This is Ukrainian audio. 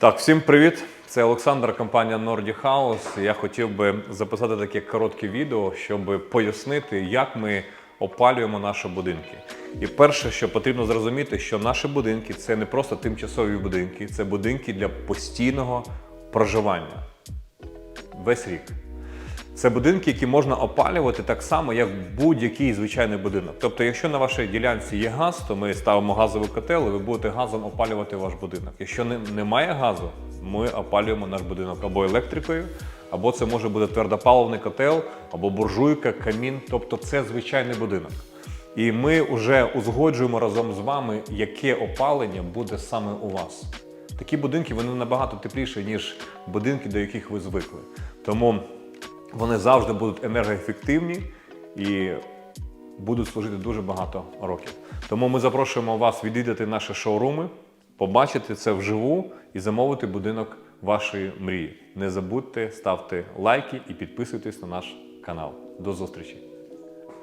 Так, всім привіт! Це Олександр, компанія Nordic House. Я хотів би записати таке коротке відео, щоб пояснити, як ми опалюємо наші будинки. І перше, що потрібно зрозуміти, що наші будинки це не просто тимчасові будинки, це будинки для постійного проживання весь рік. Це будинки, які можна опалювати так само, як будь-який звичайний будинок. Тобто, якщо на вашій ділянці є газ, то ми ставимо газовий котел, і ви будете газом опалювати ваш будинок. Якщо немає газу, ми опалюємо наш будинок або електрикою, або це може бути твердопаливний котел, або буржуйка, камін. Тобто це звичайний будинок. І ми вже узгоджуємо разом з вами, яке опалення буде саме у вас. Такі будинки вони набагато тепліші, ніж будинки, до яких ви звикли. Тому вони завжди будуть енергоефективні і будуть служити дуже багато років. Тому ми запрошуємо вас відвідати наші шоуруми, побачити це вживу і замовити будинок вашої мрії. Не забудьте ставте лайки і підписуйтесь на наш канал. До зустрічі!